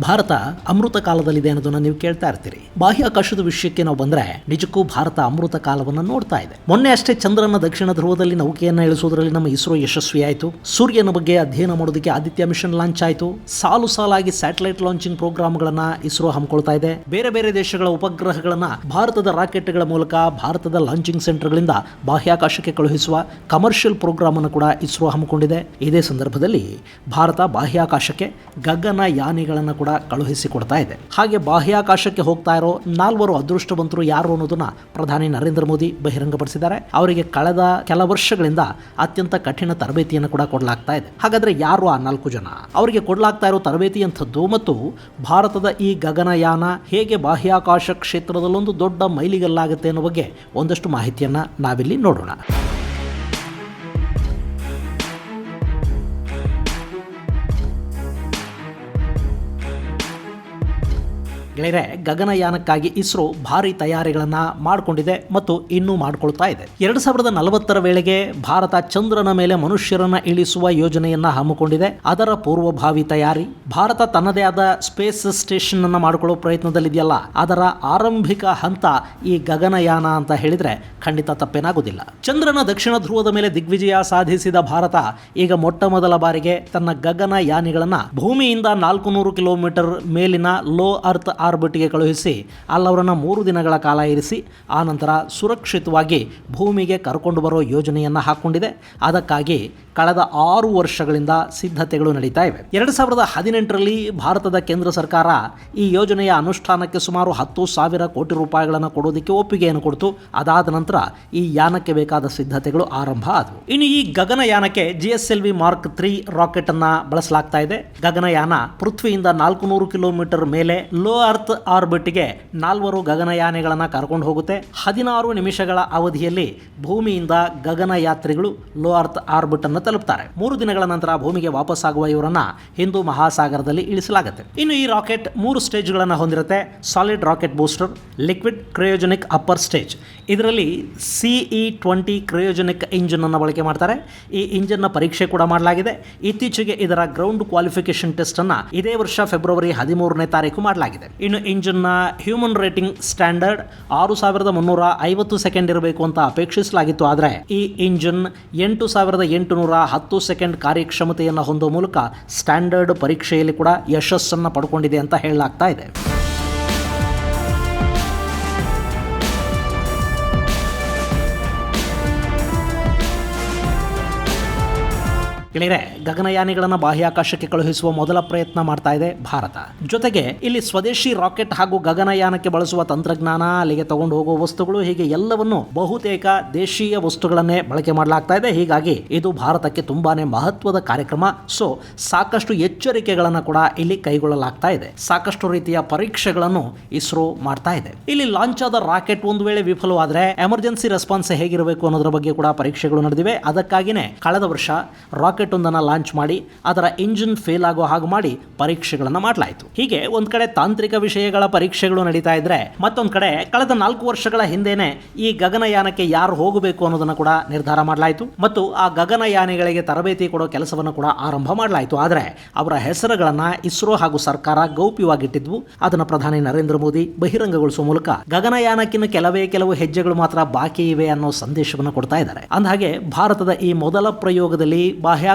ಭಾರತ ಅಮೃತ ಕಾಲದಲ್ಲಿದೆ ಅನ್ನೋದನ್ನ ನೀವು ಕೇಳ್ತಾ ಇರ್ತೀರಿ. ಬಾಹ್ಯಾಕಾಶದ ವಿಷಯಕ್ಕೆ ನಾವು ಬಂದ್ರೆ ನಿಜಕ್ಕೂ ಭಾರತ ಅಮೃತ ಕಾಲವನ್ನು ನೋಡ್ತಾ ಇದೆ. ಮೊನ್ನೆ ಅಷ್ಟೇ ಚಂದ್ರನ ದಕ್ಷಿಣ ಧ್ರುವದಲ್ಲಿ ನೌಕೆಯನ್ನು ಇಳಿಸೋದ್ರಲ್ಲಿ ನಮ್ಮ ಇಸ್ರೋ ಯಶಸ್ವಿಯಾಯಿತು ಸೂರ್ಯನ ಬಗ್ಗೆ ಅಧ್ಯಯನ ಮಾಡೋದಕ್ಕೆ ಆದಿತ್ಯ ಮಿಷನ್ ಲಾಂಚ್ ಆಯಿತು. ಸಾಲು ಸಾಲಾಗಿ ಸ್ಯಾಟಲೈಟ್ ಲಾಂಚಿಂಗ್ ಪ್ರೋಗ್ರಾಮ್ಗಳನ್ನ ಇಸ್ರೋ ಹಮ್ಮಿಕೊಳ್ತಾ ಇದೆ. ಬೇರೆ ಬೇರೆ ದೇಶಗಳ ಉಪಗ್ರಹಗಳನ್ನ ಭಾರತದ ರಾಕೆಟ್ಗಳ ಮೂಲಕ ಭಾರತದ ಲಾಂಚಿಂಗ್ ಸೆಂಟರ್ಗಳಿಂದ ಬಾಹ್ಯಾಕಾಶಕ್ಕೆ ಕಳುಹಿಸುವ ಕಮರ್ಷಿಯಲ್ ಪ್ರೋಗ್ರಾಮ್ ಅನ್ನು ಕೂಡ ಇಸ್ರೋ ಹಮ್ಮಿಕೊಂಡಿದೆ. ಇದೇ ಸಂದರ್ಭದಲ್ಲಿ ಭಾರತ ಬಾಹ್ಯಾಕಾಶಕ್ಕೆ ಗಗನ ಯಾನಿಗಳನ್ನು ಕೂಡ ಕಳುಹಿಸಿಕೊಡ್ತಾ ಇದೆ. ಹಾಗೆ ಬಾಹ್ಯಾಕಾಶಕ್ಕೆ ಹೋಗ್ತಾ ಇರೋ ನಾಲ್ವರು ಅದೃಷ್ಟವಂತರು ಯಾರು ಅನ್ನೋದನ್ನ ಪ್ರಧಾನಿ ನರೇಂದ್ರ ಮೋದಿ ಬಹಿರಂಗಪಡಿಸಿದ್ದಾರೆ. ಅವರಿಗೆ ಕಳೆದ ಕೆಲ ವರ್ಷಗಳಿಂದ ಅತ್ಯಂತ ಕಠಿಣ ತರಬೇತಿಯನ್ನು ಕೂಡ ಕೊಡಲಾಗ್ತಾ ಇದೆ. ಹಾಗಾದ್ರೆ ಯಾರು ಆ ನಾಲ್ಕು ಜನ? ಅವರಿಗೆ ಕೊಡಲಾಗ್ತಾ ಇರೋ ತರಬೇತಿ ಅಂಥದ್ದು ಮತ್ತು ಭಾರತದ ಈ ಗಗನಯಾನ ಹೇಗೆ ಬಾಹ್ಯಾಕಾಶ ಕ್ಷೇತ್ರದಲ್ಲೊಂದು ದೊಡ್ಡ ಮೈಲಿಗಲ್ಲಾಗುತ್ತೆ ಅನ್ನೋ ಬಗ್ಗೆ ಒಂದಷ್ಟು ಮಾಹಿತಿಯನ್ನ ನಾವಿಲ್ಲಿ ನೋಡೋಣ. ಗೆಳೆಯರೆ, ಗಗನಯಾನಕ್ಕಾಗಿ ಇಸ್ರೋ ಭಾರಿ ತಯಾರಿಗಳನ್ನು ಮಾಡಿಕೊಂಡಿದೆ ಮತ್ತು ಇನ್ನೂ ಮಾಡಿಕೊಳ್ತಾ ಇದೆ. ಎರಡು ಸಾವಿರದ ನಲವತ್ತರ ವೇಳೆಗೆ ಭಾರತ ಚಂದ್ರನ ಮೇಲೆ ಮನುಷ್ಯರನ್ನ ಇಳಿಸುವ ಯೋಜನೆಯನ್ನ ಹಮ್ಮಿಕೊಂಡಿದೆ. ಅದರ ಪೂರ್ವಭಾವಿ ತಯಾರಿ, ಭಾರತ ತನ್ನದೇ ಆದ ಸ್ಪೇಸ್ ಸ್ಟೇಷನ್ ಅನ್ನು ಮಾಡಿಕೊಳ್ಳೋ ಪ್ರಯತ್ನದಲ್ಲಿದೆಯಲ್ಲ, ಅದರ ಆರಂಭಿಕ ಹಂತ ಈ ಗಗನಯಾನ ಅಂತ ಹೇಳಿದ್ರೆ ಖಂಡಿತ ತಪ್ಪೇನಾಗುವುದಿಲ್ಲ ಚಂದ್ರನ ದಕ್ಷಿಣ ಧ್ರುವದ ಮೇಲೆ ದಿಗ್ವಿಜಯ ಸಾಧಿಸಿದ ಭಾರತ ಈಗ ಮೊಟ್ಟ ಮೊದಲ ಬಾರಿಗೆ ತನ್ನ ಗಗನಯಾನಿಗಳನ್ನು ಭೂಮಿಯಿಂದ ನಾಲ್ಕು ನೂರು ಕಿಲೋಮೀಟರ್ ಮೇಲಿನ ಲೋ ಅರ್ತ್ ಆರ್ಬಿಟ್ಗೆ ಕಳುಹಿಸಿ ಅಲ್ಲವರನ್ನು ಮೂರು ದಿನಗಳ ಕಾಲ ಇರಿಸಿ ಆನಂತರ ಸುರಕ್ಷಿತವಾಗಿ ಭೂಮಿಗೆ ಕರ್ಕೊಂಡು ಬರೋ ಯೋಜನೆಯನ್ನು ಹಾಕ್ಕೊಂಡಿದೆ ಅದಕ್ಕಾಗಿ ಕಳೆದ ಆರು ವರ್ಷಗಳಿಂದ ಸಿದ್ಧತೆಗಳು ನಡೀತಾ ಇವೆ. ಎರಡು ಸಾವಿರದ ಹದಿನೆಂಟರಲ್ಲಿ ಭಾರತದ ಕೇಂದ್ರ ಸರ್ಕಾರ ಈ ಯೋಜನೆಯ ಅನುಷ್ಠಾನಕ್ಕೆ ಸುಮಾರು ಹತ್ತು ಸಾವಿರ ಕೋಟಿ ರೂಪಾಯಿಗಳನ್ನು ಕೊಡೋದಕ್ಕೆ ಒಪ್ಪಿಗೆಯನ್ನು ಕೊಡ್ತು. ಅದಾದ ನಂತರ ಈ ಯಾನಕ್ಕೆ ಬೇಕಾದ ಸಿದ್ಧತೆಗಳು ಆರಂಭ ಆದವು. ಇನ್ನು ಈ ಗಗನಯಾನಕ್ಕೆ G S L V mark three rocket ಅನ್ನ ಬಳಸಲಾಗ್ತಾ ಇದೆ. ಗಗನಯಾನ ಪೃಥ್ವಿಯಿಂದ ನಾಲ್ಕು ನೂರು ಕಿಲೋಮೀಟರ್ ಮೇಲೆ ಲೋ ಅರ್ತ್ ಆರ್ಬಿಟ್ಗೆ ನಾಲ್ವರು ಗಗನಯಾನಿಗಳನ್ನು ಕರ್ಕೊಂಡು ಹೋಗುತ್ತೆ. ಹದಿನಾರು ನಿಮಿಷಗಳ ಅವಧಿಯಲ್ಲಿ ಭೂಮಿಯಿಂದ ಗಗನಯಾತ್ರಿಗಳು ಲೋ ಅರ್ತ್ ಆರ್ಬಿಟ್ ಅನ್ನು ತಲುಪ್ತಾರೆ. ಮೂರು ದಿನಗಳ ನಂತರ ಭೂಮಿಗೆ ವಾಪಸ್ಸಾಗುವ ಇವರನ್ನ ಹಿಂದೂ ಮಹಾಸಾಗರದಲ್ಲಿ ಇಳಿಸಲಾಗುತ್ತೆ. ಇನ್ನು ಈ ರಾಕೆಟ್ ಮೂರು ಸ್ಟೇಜ್ಗಳನ್ನು ಹೊಂದಿರುತ್ತೆ. Solid rocket booster, liquid cryogenic upper stage. ಇದರಲ್ಲಿ ಸಿಇ ಟ್ವೆಂಟಿ ಕ್ರಯೋಜನಿಕ್ ಇಂಜಿನ್ ಅನ್ನು ಬಳಕೆ ಮಾಡ್ತಾರೆ. ಈ ಇಂಜಿನ್ನ ಪರೀಕ್ಷೆ ಕೂಡ ಮಾಡಲಾಗಿದೆ. ಇತ್ತೀಚೆಗೆ ಇದರ ಗ್ರೌಂಡ್ ಕ್ವಾಲಿಫಿಕೇಶನ್ ಟೆಸ್ಟ್ ಅನ್ನ ಇದೇ ವರ್ಷ ಫೆಬ್ರವರಿ ಹದಿಮೂರನೇ ತಾರೀಕು ಮಾಡಲಾಗಿದೆ. ಇನ್ನು ಇಂಜಿನ್ನ ಹ್ಯೂಮನ್ ರೇಟಿಂಗ್ ಸ್ಟ್ಯಾಂಡರ್ಡ್ ಆರು ಸಾವಿರದ ಮುನ್ನೂರ ಐವತ್ತು ಸೆಕೆಂಡ್ ಇರಬೇಕು ಅಂತ ಅಪೇಕ್ಷಿಸಲಾಗಿತ್ತು. ಆದರೆ ಈ ಇಂಜಿನ್ ಎಂಟು ಸಾವಿರದ ಎಂಟುನೂರ ಹತ್ತು ಸೆಕೆಂಡ್ ಕಾರ್ಯಕ್ಷಮತೆಯನ್ನು ಹೊಂದುವ ಮೂಲಕ ಸ್ಟ್ಯಾಂಡರ್ಡ್ ಪರೀಕ್ಷೆಯಲ್ಲಿ ಕೂಡ ಯಶಸ್ಸನ್ನು ಪಡ್ಕೊಂಡಿದೆ ಅಂತ ಹೇಳಲಾಗ್ತಾ ಇದೆ. ಗೆಳೆಯರೆ, ಗಗನಯಾನಿಗಳನ್ನು ಬಾಹ್ಯಾಕಾಶಕ್ಕೆ ಕಳುಹಿಸುವ ಮೊದಲ ಪ್ರಯತ್ನ ಮಾಡ್ತಾ ಇದೆ ಭಾರತ. ಜೊತೆಗೆ ಇಲ್ಲಿ ಸ್ವದೇಶಿ ರಾಕೆಟ್ ಹಾಗೂ ಗಗನಯಾನಕ್ಕೆ ಬಳಸುವ ತಂತ್ರಜ್ಞಾನ, ಅಲ್ಲಿಗೆ ತಗೊಂಡು ಹೋಗುವ ವಸ್ತುಗಳು, ಹೀಗೆ ಎಲ್ಲವನ್ನು ಬಹುತೇಕ ದೇಶೀಯ ವಸ್ತುಗಳನ್ನೇ ಬಳಕೆ ಮಾಡಲಾಗ್ತಾ ಇದೆ. ಹೀಗಾಗಿ ಇದು ಭಾರತಕ್ಕೆ ತುಂಬಾನೇ ಮಹತ್ವದ ಕಾರ್ಯಕ್ರಮ. ಸೊ ಸಾಕಷ್ಟು ಎಚ್ಚರಿಕೆಗಳನ್ನು ಕೂಡ ಇಲ್ಲಿ ಕೈಗೊಳ್ಳಲಾಗ್ತಾ ಇದೆ. ಸಾಕಷ್ಟು ರೀತಿಯ ಪರೀಕ್ಷೆಗಳನ್ನು ಇಸ್ರೋ ಮಾಡ್ತಾ ಇದೆ. ಇಲ್ಲಿ ಲಾಂಚ್ ಆದ ರಾಕೆಟ್ ಒಂದು ವೇಳೆ ವಿಫಲವಾದರೆ ಎಮರ್ಜೆನ್ಸಿ ರೆಸ್ಪಾನ್ಸ್ ಹೇಗಿರಬೇಕು ಅನ್ನೋದರ ಬಗ್ಗೆ ಕೂಡ ಪರೀಕ್ಷೆಗಳು ನಡೆದಿವೆ. ಅದಕ್ಕಾಗಿನೇ ಕಳೆದ ವರ್ಷ ರಾಕೆಟ್ ಒಂದನ್ನು ಲಾಂಚ್ ಮಾಡಿ, ಅದರ ಇಂಜಿನ್ ಫೇಲ್ ಆಗೋ ಹಾಗೆ ಮಾಡಿ ಪರೀಕ್ಷೆಗಳನ್ನು ಮಾಡಲಾಯಿತು. ಹೀಗೆ ಒಂದು ಕಡೆ ತಾಂತ್ರಿಕ ವಿಷಯಗಳ ಪರೀಕ್ಷೆಗಳು ನಡೀತಾ ಇದ್ರೆ, ಮತ್ತೊಂದು ಕಡೆ ಕಳೆದ ನಾಲ್ಕು ವರ್ಷಗಳ ಹಿಂದೆನೆ ಈ ಗಗನಯಾನಕ್ಕೆ ಯಾರು ಹೋಗಬೇಕು ಅನ್ನೋದನ್ನು ಕೂಡ ನಿರ್ಧಾರ ಮಾಡಲಾಯಿತು. ಮತ್ತು ಆ ಗಗನಯಾನಿಗಳಿಗೆ ತರಬೇತಿ ಕೊಡೋ ಕೆಲಸವನ್ನು ಕೂಡ ಆರಂಭ ಮಾಡಲಾಯಿತು. ಆದರೆ ಅವರ ಹೆಸರುಗಳನ್ನು ಇಸ್ರೋ ಹಾಗೂ ಸರ್ಕಾರ ಗೌಪ್ಯವಾಗಿಟ್ಟಿದ್ವು. ಅದನ್ನು ಪ್ರಧಾನಿ ನರೇಂದ್ರ ಮೋದಿ ಬಹಿರಂಗಗೊಳಿಸುವ ಮೂಲಕ ಗಗನಯಾನಕ್ಕಿಂತ ಕೆಲವೇ ಕೆಲವು ಹೆಜ್ಜೆಗಳು ಮಾತ್ರ ಬಾಕಿ ಇವೆ ಅನ್ನೋ ಸಂದೇಶವನ್ನು ಕೊಡ್ತಾ ಇದ್ದಾರೆ. ಅಂದಹಾಗೆ ಭಾರತದ ಈ ಮೊದಲ ಪ್ರಯೋಗದಲ್ಲಿ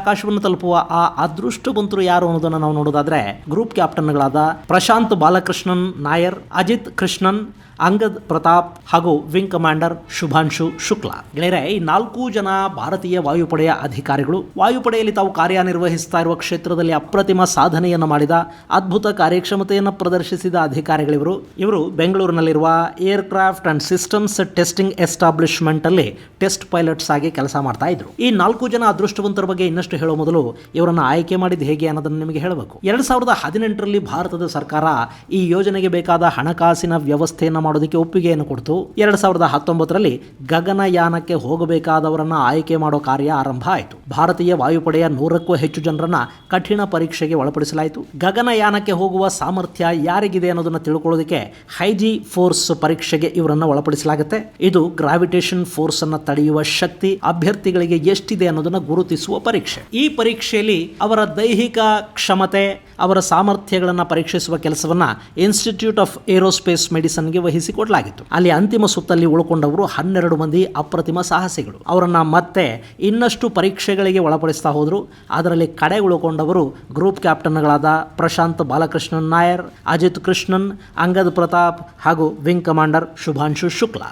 ಬಾಹ್ಯಾಕಾಶವನ್ನು ತಲುಪುವ ಆ ಅದೃಷ್ಟವಂತರು ಯಾರು ಅನ್ನೋದನ್ನು ನಾವು ನೋಡೋದಾದ್ರೆ ಗ್ರೂಪ್ ಕ್ಯಾಪ್ಟನ್ಗಳಾದ ಪ್ರಶಾಂತ್ ಬಾಲಕೃಷ್ಣನ್ ನಾಯರ್, ಅಜಿತ್ ಕೃಷ್ಣನ್ ಅಂಗದ್ ಪ್ರತಾಪ್ ಹಾಗೂ ವಿಂಗ್ ಕಮಾಂಡರ್ ಶುಭಾಂಶು ಶುಕ್ಲಾ. ಗೆಳೆಯರೆ, ಈ ನಾಲ್ಕು ಜನ ಭಾರತೀಯ ವಾಯುಪಡೆಯ ಅಧಿಕಾರಿಗಳು ವಾಯುಪಡೆಯಲ್ಲಿ ತಾವು ಕಾರ್ಯನಿರ್ವಹಿಸ್ತಾ ಇರುವ ಕ್ಷೇತ್ರದಲ್ಲಿ ಅಪ್ರತಿಮ ಸಾಧನೆಯನ್ನು ಮಾಡಿದ, ಅದ್ಭುತ ಕಾರ್ಯಕ್ಷಮತೆಯನ್ನು ಪ್ರದರ್ಶಿಸಿದ ಅಧಿಕಾರಿಗಳಿವರು. ಇವರು ಬೆಂಗಳೂರಿನಲ್ಲಿರುವ aircraft and systems testing establishment ಅಲ್ಲಿ ಟೆಸ್ಟ್ ಪೈಲಟ್ಸ್ ಆಗಿ ಕೆಲಸ ಮಾಡ್ತಾ ಇದ್ರು. ಈ ನಾಲ್ಕು ಜನ ಅದೃಷ್ಟವಂತರ ಬಗ್ಗೆ ಇನ್ನಷ್ಟು ಹೇಳೋ ಮೊದಲು ಇವರನ್ನು ಆಯ್ಕೆ ಮಾಡಿದ ಹೇಗೆ ಅನ್ನೋದನ್ನು ನಿಮಗೆ ಹೇಳಬೇಕು. ಎರಡ್ ಸಾವಿರದ ಹದಿನೆಂಟರಲ್ಲಿ ಭಾರತದ ಸರ್ಕಾರ ಈ ಯೋಜನೆಗೆ ಬೇಕಾದ ಹಣಕಾಸಿನ ವ್ಯವಸ್ಥೆಯನ್ನು ಮಾಡೋದಕ್ಕೆ ಒಪ್ಪಿಗೆಯನ್ನು ಕೊಡ್ತು. ಎರಡು ಸಾವಿರದ ಹತ್ತೊಂಬತ್ತರಲ್ಲಿ ಗಗನಯಾನಕ್ಕೆ ಹೋಗಬೇಕಾದವರನ್ನ ಆಯ್ಕೆ ಮಾಡೋ ಕಾರ್ಯ ಆರಂಭ ಆಯಿತು. ಭಾರತೀಯ ವಾಯುಪಡೆಯ ನೂರಕ್ಕೂ ಹೆಚ್ಚು ಜನರನ್ನ ಕಠಿಣ ಪರೀಕ್ಷೆಗೆ ಒಳಪಡಿಸಲಾಯಿತು. ಗಗನಯಾನಕ್ಕೆ ಹೋಗುವ ಸಾಮರ್ಥ್ಯ ಯಾರಿಗಿದೆ ಅನ್ನೋದನ್ನ ತಿಳ್ಕೊಳ್ಳೋದಕ್ಕೆ ಹೈಜಿ ಫೋರ್ಸ್ ಪರೀಕ್ಷೆಗೆ ಇವರನ್ನ ಒಳಪಡಿಸಲಾಗುತ್ತೆ. ಇದು ಗ್ರಾವಿಟೇಷನ್ ಫೋರ್ಸ್ ಅನ್ನ ತಡೆಯುವ ಶಕ್ತಿ, ಅಭ್ಯರ್ಥಿಗಳಿಗೆ ಎಷ್ಟಿದೆ ಅನ್ನೋದನ್ನ ಗುರುತಿಸುವ ಪರೀಕ್ಷೆ. ಈ ಪರೀಕ್ಷೆಯಲ್ಲಿ ಅವರ ದೈಹಿಕ ಕ್ಷಮತೆ, ಅವರ ಸಾಮರ್ಥ್ಯಗಳನ್ನು ಪರೀಕ್ಷಿಸುವ ಕೆಲಸವನ್ನ ಇನ್ಸ್ಟಿಟ್ಯೂಟ್ ಆಫ್ ಏರೋಸ್ಪೇಸ್ ಮೆಡಿಸನ್ಗೆ ವಹಿಸಿಕೊಡಲಾಗಿತ್ತು ಅಲ್ಲಿ ಅಂತಿಮ ಸುತ್ತಲ್ಲಿ ಉಳ್ಕೊಂಡವರು ಹನ್ನೆರಡು ಮಂದಿ ಅಪ್ರತಿಮ ಸಾಹಸಿಗಳು. ಅವರನ್ನ ಮತ್ತೆ ಇನ್ನಷ್ಟು ಪರೀಕ್ಷೆಗಳಿಗೆ ಒಳಪಡಿಸ್ತಾ ಹೋದರು. ಅದರಲ್ಲಿ ಕಡೆ ಉಳ್ಕೊಂಡವರು ಗ್ರೂಪ್ ಕ್ಯಾಪ್ಟನ್ಗಳಾದ ಪ್ರಶಾಂತ್ ಬಾಲಕೃಷ್ಣನ್ ನಾಯರ್, ಅಜಿತ್ ಕೃಷ್ಣನ್, ಅಂಗದ್ ಪ್ರತಾಪ್ ಹಾಗೂ wing commander Shubhanshu Shukla.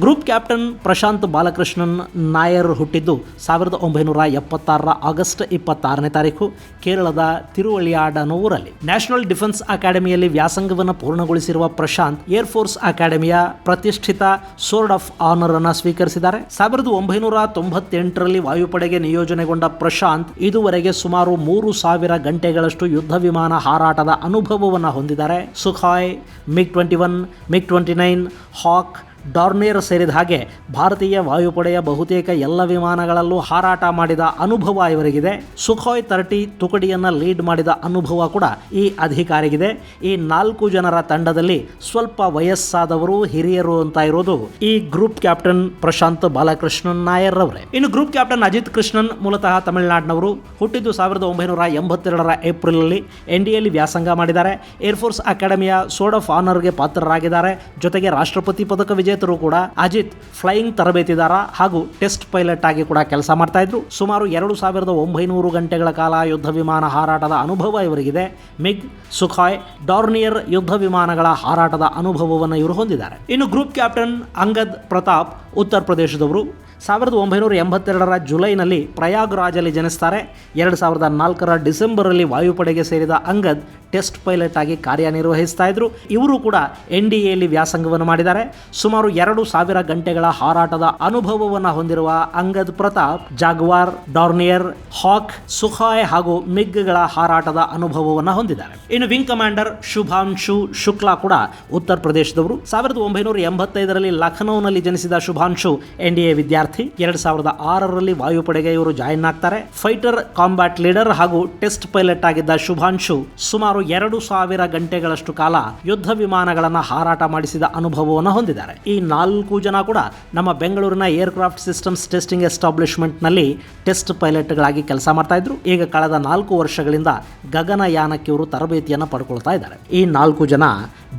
Group captain Prashanth Balakrishnan Nair ಹುಟ್ಟಿದ್ದು ಸಾವಿರದ ಒಂಬೈನೂರ ಎಪ್ಪತ್ತಾರರ ಆಗಸ್ಟ್ ಇಪ್ಪತ್ತಾರನೇ ತಾರೀಕು, ಕೇರಳದ ತಿರುವಳಿಯಾಡನೂರಲ್ಲಿ. ನ್ಯಾಷನಲ್ ಡಿಫೆನ್ಸ್ ಅಕಾಡೆಮಿಯಲ್ಲಿ ವ್ಯಾಸಂಗವನ್ನು ಪೂರ್ಣಗೊಳಿಸಿರುವ ಪ್ರಶಾಂತ್ ಏರ್ಫೋರ್ಸ್ ಅಕಾಡೆಮಿಯ ಪ್ರತಿಷ್ಠಿತ ಸೋರ್ಡ್ ಆಫ್ ಆನರ್ ಅನ್ನು ಸ್ವೀಕರಿಸಿದ್ದಾರೆ. ಸಾವಿರದ ಒಂಬೈನೂರ ತೊಂಬತ್ತೆಂಟರಲ್ಲಿ ವಾಯುಪಡೆಗೆ ನಿಯೋಜನೆಗೊಂಡ ಪ್ರಶಾಂತ್ ಇದುವರೆಗೆ ಸುಮಾರು ಮೂರು ಸಾವಿರ ಗಂಟೆಗಳಷ್ಟು ಯುದ್ಧ ವಿಮಾನ ಹಾರಾಟದ ಅನುಭವವನ್ನು ಹೊಂದಿದ್ದಾರೆ. Sukhoi, MiG twenty one, MiG twenty nine, Hawk Dornier ಸೇರಿದ ಹಾಗೆ ಭಾರತೀಯ ವಾಯುಪಡೆಯ ಬಹುತೇಕ ಎಲ್ಲ ವಿಮಾನಗಳಲ್ಲೂ ಹಾರಾಟ ಮಾಡಿದ ಅನುಭವ ಇವರಿಗಿದೆ. ಸುಖೋಯ್ ತರ್ಟಿ ತುಕಡಿಯನ್ನು ಲೀಡ್ ಮಾಡಿದ ಅನುಭವ ಕೂಡ ಈ ಅಧಿಕಾರಿಗಿದೆ. ಈ ನಾಲ್ಕು ಜನರ ತಂಡದಲ್ಲಿ ಸ್ವಲ್ಪ ವಯಸ್ಸಾದವರು ಹಿರಿಯರು ಅಂತ ಇರೋದು ಈ ಗ್ರೂಪ್ ಕ್ಯಾಪ್ಟನ್ ಪ್ರಶಾಂತ್ ಬಾಲಕೃಷ್ಣನ್ ನಾಯರ್ ಅವರೇ ಇನ್ನು ಗ್ರೂಪ್ ಕ್ಯಾಪ್ಟನ್ ಅಜಿತ್ ಕೃಷ್ಣನ್ ಮೂಲತಃ ತಮಿಳುನಾಡಿನವರು. ಹುಟ್ಟಿದ್ದು ಸಾವಿರದ ಒಂಬೈನೂರ ಎಂಬತ್ತೆರಡರ ಏಪ್ರಿಲ್ನಲ್ಲಿ ಎನ್ ಎನ್ಡಿಎಲ್ಲಿ ವ್ಯಾಸಂಗ ಮಾಡಿದ್ದಾರೆ. ಏರ್ಫೋರ್ಸ್ ಅಕಾಡೆಮಿಯ ಸೋರ್ಡ್ ಆಫ್ ಆನರ್ಗೆ ಪಾತ್ರರಾಗಿದ್ದಾರೆ. ಜೊತೆಗೆ ರಾಷ್ಟ್ರಪತಿ ಪದಕ ವಿಜೇತರು ಕೂಡ ಅಜಿತ್ ಫ್ಲೈಯಿಂಗ್ ತರಬೇತಿದಾರ ಹಾಗೂ ಟೆಸ್ಟ್ ಪೈಲಟ್ ಆಗಿ ಕೂಡ ಕೆಲಸ ಮಾಡ್ತಾ ಇದ್ರು. ಸುಮಾರು ಎರಡು ಸಾವಿರದ ಒಂಬೈನೂರು ಗಂಟೆಗಳ ಕಾಲ ಯುದ್ಧ ವಿಮಾನ ಹಾರಾಟದ ಅನುಭವ ಇವರಿಗಿದೆ. ಮಿಗ್, ಸುಖಾಯ್, ಡಾರ್ನಿಯರ್ ಯುದ್ಧ ವಿಮಾನಗಳ ಹಾರಾಟದ ಅನುಭವವನ್ನು ಇವರು ಹೊಂದಿದ್ದಾರೆ. ಇನ್ನು ಗ್ರೂಪ್ ಕ್ಯಾಪ್ಟನ್ ಅಂಗದ್ ಪ್ರತಾಪ್, ಉತ್ತರ ಪ್ರದೇಶದವರು. ಸಾವಿರದ ಒಂಬೈನೂರ ಎಂಬತ್ತೆರಡರ ಜುಲೈನಲ್ಲಿ ಪ್ರಯಾಗ್ರಾಜಲ್ಲಿ ಜನಿಸ್ತಾರೆ. ಎರಡು ಸಾವಿರದ ನಾಲ್ಕರ ಡಿಸೆಂಬರಲ್ಲಿ ವಾಯುಪಡೆಗೆ ಸೇರಿದ ಅಂಗದ್ ಟೆಸ್ಟ್ ಪೈಲಟ್ ಆಗಿ ಕಾರ್ಯನಿರ್ವಹಿಸ್ತಾ ಇದ್ರು. ಇವರು ಕೂಡ ಎನ್ ಡಿ ಎಲ್ಲಿ ವ್ಯಾಸಂಗವನ್ನು ಮಾಡಿದ್ದಾರೆ. ಸುಮಾರು ಎರಡು ಸಾವಿರ ಗಂಟೆಗಳ ಹಾರಾಟದ ಅನುಭವವನ್ನು ಹೊಂದಿರುವ ಅಂಗದ್ ಪ್ರತಾಪ್, ಜಾಗ್ವಾರ್, ಡಾರ್ನಿಯರ್, ಹಾಕ್ ಸುಹಾಯ್ ಹಾಗೂ ಮಿಗ್ಗಳ ಹಾರಾಟದ ಅನುಭವವನ್ನು ಹೊಂದಿದ್ದಾರೆ. ಇನ್ನು ವಿಂಗ್ ಕಮಾಂಡರ್ ಶುಭಾಂಶು ಶುಕ್ಲಾ ಕೂಡ ಉತ್ತರ ಪ್ರದೇಶದವರು. ಸಾವಿರದ ಒಂಬೈನೂರ ಎಂಬತ್ತೈದರಲ್ಲಿ ಲಖನೌನಲ್ಲಿ ಜನಿಸಿದ ಶುಭಾಂಶು ಎನ್ ಡಿ ಎ ವಿದ್ಯಾರ್ಥಿ. ಎರಡ್ ಸಾವಿರದ ಆರರಲ್ಲಿ ವಾಯುಪಡೆಗೆ ಇವರು ಜಾಯಿನ್ ಆಗ್ತಾರೆ. ಫೈಟರ್, ಕಾಂಬ್ಯಾಟ್ ಲೀಡರ್ ಹಾಗೂ ಟೆಸ್ಟ್ ಪೈಲಟ್ ಆಗಿದ್ದ ಶುಭಾಂಶು ಸುಮಾರು ಎರಡು ಸಾವಿರ ಗಂಟೆಗಳಷ್ಟು ಕಾಲ ಯುದ್ಧ ವಿಮಾನಗಳನ್ನು ಹಾರಾಟ ಮಾಡಿಸಿದ ಅನುಭವವನ್ನು ಹೊಂದಿದ್ದಾರೆ. ಈ ನಾಲ್ಕು ಜನ ಕೂಡ ನಮ್ಮ ಬೆಂಗಳೂರಿನ ಏರ್ಕ್ರಾಫ್ಟ್ ಸಿಸ್ಟಮ್ಸ್ ಟೆಸ್ಟಿಂಗ್ ಎಸ್ಟಾಬ್ಲಿಷ್ಮೆಂಟ್ನಲ್ಲಿ ಟೆಸ್ಟ್ ಪೈಲಟ್ಗಳಾಗಿ ಕೆಲಸ ಮಾಡ್ತಾ ಇದ್ರು. ಈಗ ಕಳೆದ ನಾಲ್ಕು ವರ್ಷಗಳಿಂದ ಗಗನಯಾನಕ್ಕೆ ಇವರು ತರಬೇತಿಯನ್ನು ಪಡ್ಕೊಳ್ತಾ ಇದ್ದಾರೆ. ಈ ನಾಲ್ಕು ಜನ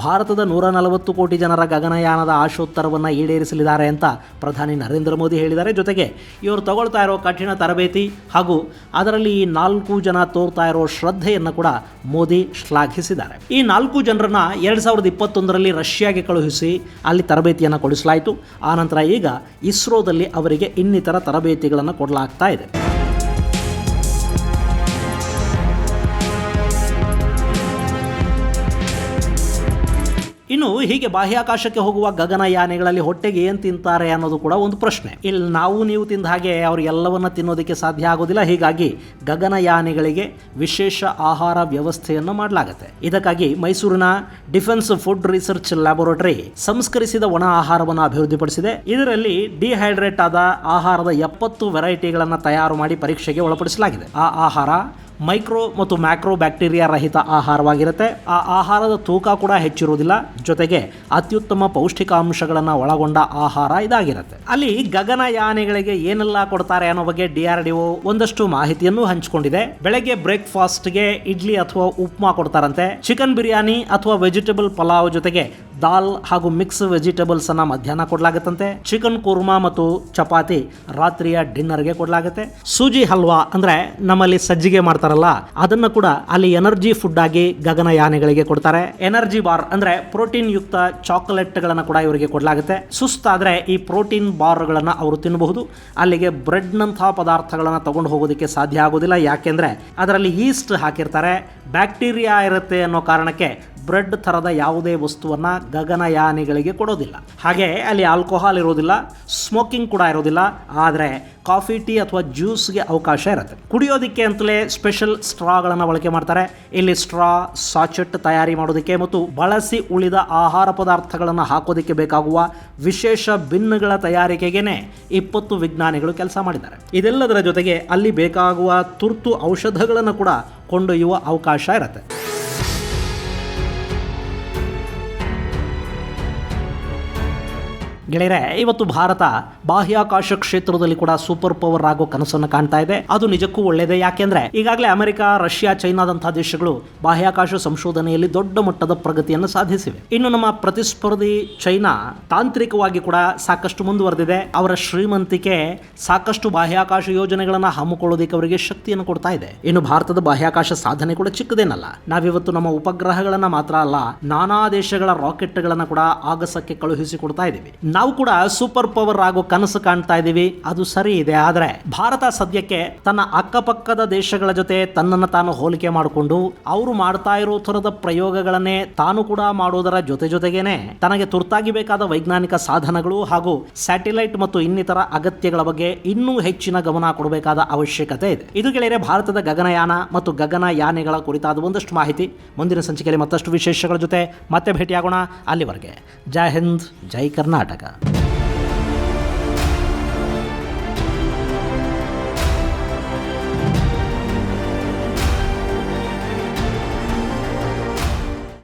ಭಾರತದ ನೂರ ನಲವತ್ತು ಕೋಟಿ ಜನರ ಗಗನಯಾನದ ಆಶೋತ್ತರವನ್ನು ಈಡೇರಿಸಲಿದ್ದಾರೆ ಅಂತ ಪ್ರಧಾನಿ ನರೇಂದ್ರ ಮೋದಿ ಹೇಳಿದ್ದಾರೆ. ಜೊತೆಗೆ ಇವರು ತಗೊಳ್ತಾ ಇರೋ ಕಠಿಣ ತರಬೇತಿ ಹಾಗೂ ಅದರಲ್ಲಿ ಈ ನಾಲ್ಕು ಜನ ತೋರ್ತಾ ಇರೋ ಶ್ರದ್ಧೆಯನ್ನು ಕೂಡ ಮೋದಿ ಶ್ಲಾಘಿಸಿದ್ದಾರೆ. ಈ ನಾಲ್ಕು ಜನರನ್ನು ಎರಡು ಸಾವಿರದ ಇಪ್ಪತ್ತೊಂದರಲ್ಲಿ ರಷ್ಯಾಗೆ ಕಳುಹಿಸಿ ಅಲ್ಲಿ ತರಬೇತಿಯನ್ನು ಕೊಡಿಸಲಾಯಿತು. ಆನಂತರ ಈಗ ಇಸ್ರೋದಲ್ಲಿ ಅವರಿಗೆ ಇನ್ನಿತರ ತರಬೇತಿಗಳನ್ನು ಕೊಡಲಾಗ್ತಾ ಇದೆ. ಇನ್ನು ಹೀಗೆ ಬಾಹ್ಯಾಕಾಶಕ್ಕೆ ಹೋಗುವ ಗಗನಯಾನಿಗಳಲ್ಲಿ ಹೊಟ್ಟೆಗೆ ಏನು ತಿಂತಾರೆ ಅನ್ನೋದು ಕೂಡ ಒಂದು ಪ್ರಶ್ನೆ. ಇಲ್ಲಿ ನಾವು ನೀವು ತಿಂದ ಹಾಗೆ ಅವ್ರು ಎಲ್ಲವನ್ನ ತಿನ್ನೋದಕ್ಕೆ ಸಾಧ್ಯ ಆಗೋದಿಲ್ಲ, ಹೀಗಾಗಿ ಗಗನಯಾನಿಗಳಿಗೆ ವಿಶೇಷ ಆಹಾರ ವ್ಯವಸ್ಥೆಯನ್ನು ಮಾಡಲಾಗುತ್ತೆ. ಇದಕ್ಕಾಗಿ ಮೈಸೂರಿನ ಡಿಫೆನ್ಸ್ ಫುಡ್ ರಿಸರ್ಚ್ ಲ್ಯಾಬೊರೇಟರಿ ಸಂಸ್ಕರಿಸಿದ ಒಣ ಆಹಾರವನ್ನು ಅಭಿವೃದ್ಧಿಪಡಿಸಿದೆ. ಇದರಲ್ಲಿ ಡಿಹೈಡ್ರೇಟ್ ಆದ ಆಹಾರದ ಎಪ್ಪತ್ತು ವೆರೈಟಿಗಳನ್ನು ತಯಾರು ಮಾಡಿ ಪರೀಕ್ಷೆಗೆ ಒಳಪಡಿಸಲಾಗಿದೆ. ಆ ಆಹಾರ ಮೈಕ್ರೋ ಮತ್ತು ಮ್ಯಾಕ್ರೋ ಬ್ಯಾಕ್ಟೀರಿಯಾ ರಹಿತ ಆಹಾರವಾಗಿರುತ್ತೆ. ಆ ಆಹಾರದ ತೂಕ ಕೂಡ ಹೆಚ್ಚಿರುವುದಿಲ್ಲ. ಜೊತೆಗೆ ಅತ್ಯುತ್ತಮ ಪೌಷ್ಟಿಕಾಂಶಗಳನ್ನು ಒಳಗೊಂಡ ಆಹಾರ ಇದಾಗಿರುತ್ತೆ. ಅಲ್ಲಿ ಗಗನಯಾನಿಗಳಿಗೆ ಏನೆಲ್ಲ ಕೊಡ್ತಾರೆ ಅನ್ನೋ ಬಗ್ಗೆ ಡಿ ಆರ್ ಡಿ ಒಂದಷ್ಟು ಮಾಹಿತಿಯನ್ನು ಹಂಚಿಕೊಂಡಿದೆ. ಬೆಳಗ್ಗೆ ಬ್ರೇಕ್ಫಾಸ್ಟ್ಗೆ ಇಡ್ಲಿ ಅಥವಾ ಉಪ್ಮಾ ಕೊಡ್ತಾರಂತೆ. ಚಿಕನ್ ಬಿರಿಯಾನಿ ಅಥವಾ ವೆಜಿಟೇಬಲ್ ಪಲಾವ್ ಜೊತೆಗೆ ದಾಲ್ ಹಾಗೂ ಮಿಕ್ಸ್ ವೆಜಿಟೇಬಲ್ಸ್ ಅನ್ನ ಮಧ್ಯಾಹ್ನ ಕೊಡ್ಲಾಗತ್ತಂತೆ. ಚಿಕನ್ ಕುರ್ಮಾ ಮತ್ತು ಚಪಾತಿ ರಾತ್ರಿಯ ಡಿನ್ನರ್ಗೆ ಕೊಡ್ಲಾಗತ್ತೆ. ಸೂಜಿ ಹಲ್ವಾ ಅಂದ್ರೆ ನಮ್ಮಲ್ಲಿ ಸಜ್ಜಿಗೆ ಮಾಡ್ತಾರಲ್ಲ, ಅದನ್ನ ಕೂಡ ಅಲ್ಲಿ ಎನರ್ಜಿ ಫುಡ್ ಆಗಿ ಗಗನಯಾನಿಗಳಿಗೆ ಕೊಡ್ತಾರೆ. ಎನರ್ಜಿ ಬಾರ್ ಅಂದ್ರೆ ಪ್ರೋಟೀನ್ ಯುಕ್ತ ಚಾಕೊಲೇಟ್ ಗಳನ್ನ ಕೂಡ ಇವರಿಗೆ ಕೊಡಲಾಗುತ್ತೆ. ಸುಸ್ತಾದ್ರೆ ಈ ಪ್ರೋಟೀನ್ ಬಾರ್ ಗಳನ್ನ ಅವರು ತಿನ್ನಬಹುದು ಅಲ್ಲಿಗೆ ಬ್ರೆಡ್ ನಂತಹ ಪದಾರ್ಥಗಳನ್ನ ತಗೊಂಡು ಹೋಗೋದಕ್ಕೆ ಸಾಧ್ಯ ಆಗೋದಿಲ್ಲ. ಯಾಕೆಂದ್ರೆ ಅದರಲ್ಲಿ ಈಸ್ಟ್ ಹಾಕಿರ್ತಾರೆ. ಬ್ಯಾಕ್ಟೀರಿಯಾ ಇರುತ್ತೆ ಅನ್ನೋ ಕಾರಣಕ್ಕೆ ಬ್ರೆಡ್ ಥರದ ಯಾವುದೇ ವಸ್ತುವನ್ನ ಗಗನಯಾನಿಗಳಿಗೆ ಕೊಡೋದಿಲ್ಲ. ಹಾಗೆ ಅಲ್ಲಿ ಆಲ್ಕೋಹಾಲ್ ಇರೋದಿಲ್ಲ, ಸ್ಮೋಕಿಂಗ್ ಕೂಡ ಇರೋದಿಲ್ಲ, ಆದರೆ ಕಾಫಿ, ಟೀ ಅಥವಾ ಜ್ಯೂಸ್ಗೆ ಅವಕಾಶ ಇರುತ್ತೆ. ಕುಡಿಯೋದಕ್ಕೆ ಅಂತಲೇ ಸ್ಪೆಷಲ್ ಸ್ಟ್ರಾಗಳನ್ನು ಬಳಕೆ ಮಾಡ್ತಾರೆ. ಇಲ್ಲಿ ಸ್ಟ್ರಾ, ಸಾಚೆಟ್ ತಯಾರಿ ಮಾಡೋದಕ್ಕೆ ಮತ್ತು ಬಳಸಿ ಉಳಿದ ಆಹಾರ ಪದಾರ್ಥಗಳನ್ನು ಹಾಕೋದಕ್ಕೆ ಬೇಕಾಗುವ ವಿಶೇಷ ಬಿನ್ನುಗಳ ತಯಾರಿಕೆಗೇನೆ ಇಪ್ಪತ್ತು ವಿಜ್ಞಾನಿಗಳು ಕೆಲಸ ಮಾಡಿದ್ದಾರೆ. ಇದೆಲ್ಲದರ ಜೊತೆಗೆ ಅಲ್ಲಿ ಬೇಕಾಗುವ ತುರ್ತು ಔಷಧಗಳನ್ನು ಕೂಡ ಕೊಂಡೊಯ್ಯುವ ಅವಕಾಶ ಇರುತ್ತೆ. ಗೆಳೆಯರೆ, ಇವತ್ತು ಭಾರತ ಬಾಹ್ಯಾಕಾಶ ಕ್ಷೇತ್ರದಲ್ಲಿ ಕೂಡ ಸೂಪರ್ ಪವರ್ ಆಗೋ ಕನಸನ್ನು ಕಾಣ್ತಾ ಇದೆ. ಅದು ನಿಜಕ್ಕೂ ಒಳ್ಳೆಯದೇ ಯಾಕೆಂದ್ರೆ ಈಗಾಗಲೇ ಅಮೆರಿಕ, ರಷ್ಯಾ ಚೈನಾದಂತಹ ದೇಶಗಳು ಬಾಹ್ಯಾಕಾಶ ಸಂಶೋಧನೆಯಲ್ಲಿ ದೊಡ್ಡ ಮಟ್ಟದ ಪ್ರಗತಿಯನ್ನು ಸಾಧಿಸಿವೆ. ಇನ್ನು ನಮ್ಮ ಪ್ರತಿಸ್ಪರ್ಧಿ ಚೈನಾ ತಾಂತ್ರಿಕವಾಗಿ ಕೂಡ ಸಾಕಷ್ಟು ಮುಂದುವರೆದಿದೆ. ಅವರ ಶ್ರೀಮಂತಿಕೆ ಸಾಕಷ್ಟು ಬಾಹ್ಯಾಕಾಶ ಯೋಜನೆಗಳನ್ನು ಹಮ್ಮಿಕೊಳ್ಳೋದಕ್ಕೆ ಅವರಿಗೆ ಶಕ್ತಿಯನ್ನು ಕೊಡ್ತಾ ಇದೆ. ಇನ್ನು ಭಾರತದ ಬಾಹ್ಯಾಕಾಶ ಸಾಧನೆ ಕೂಡ ಚಿಕ್ಕದೇನಲ್ಲ. ನಾವಿವತ್ತು ನಮ್ಮ ಉಪಗ್ರಹಗಳನ್ನ ಮಾತ್ರ ಅಲ್ಲ, ನಾನಾ ದೇಶಗಳ ರಾಕೆಟ್ಗಳನ್ನ ಕೂಡ ಆಗಸಕ್ಕೆ ಕಳುಹಿಸಿಕೊಡ್ತಾ ಇದ್ದೀವಿ. ನಾವು ಕೂಡ ಸೂಪರ್ ಪವರ್ ಆಗೋ ಕನಸು ಕಾಣ್ತಾ ಇದ್ದೀವಿ. ಅದು ಸರಿ ಇದೆ, ಆದರೆ ಭಾರತ ಸದ್ಯಕ್ಕೆ ತನ್ನ ಅಕ್ಕಪಕ್ಕದ ದೇಶಗಳ ಜೊತೆ ತನ್ನನ್ನು ತಾನು ಹೋಲಿಕೆ ಮಾಡಿಕೊಂಡು ಅವರು ಮಾಡ್ತಾ ಇರೋ ಥರದ ಪ್ರಯೋಗಗಳನ್ನೇ ತಾನು ಕೂಡ ಮಾಡೋದರ ಜೊತೆ ಜೊತೆಗೇನೆ ತನಗೆ ತುರ್ತಾಗಿ ಬೇಕಾದ ವೈಜ್ಞಾನಿಕ ಸಾಧನಗಳು ಹಾಗೂ ಸ್ಯಾಟಿಲೈಟ್ ಮತ್ತು ಇನ್ನಿತರ ಅಗತ್ಯಗಳ ಬಗ್ಗೆ ಇನ್ನೂ ಹೆಚ್ಚಿನ ಗಮನ ಕೊಡಬೇಕಾದ ಅವಶ್ಯಕತೆ ಇದೆ. ಇದು ಗೆಳೆಯರೆ ಭಾರತದ ಗಗನಯಾನ ಮತ್ತು ಗಗನಯಾನಿಗಳ ಕುರಿತಾದ ಒಂದಷ್ಟು ಮಾಹಿತಿ ಮುಂದಿನ ಸಂಚಿಕೆಯಲ್ಲಿ ಮತ್ತಷ್ಟು ವಿಶೇಷಗಳ ಜೊತೆ ಮತ್ತೆ ಭೇಟಿಯಾಗೋಣ ಅಲ್ಲಿವರೆಗೆ. ಜೈ ಹಿಂದ್, ಜೈ ಕರ್ನಾಟಕ.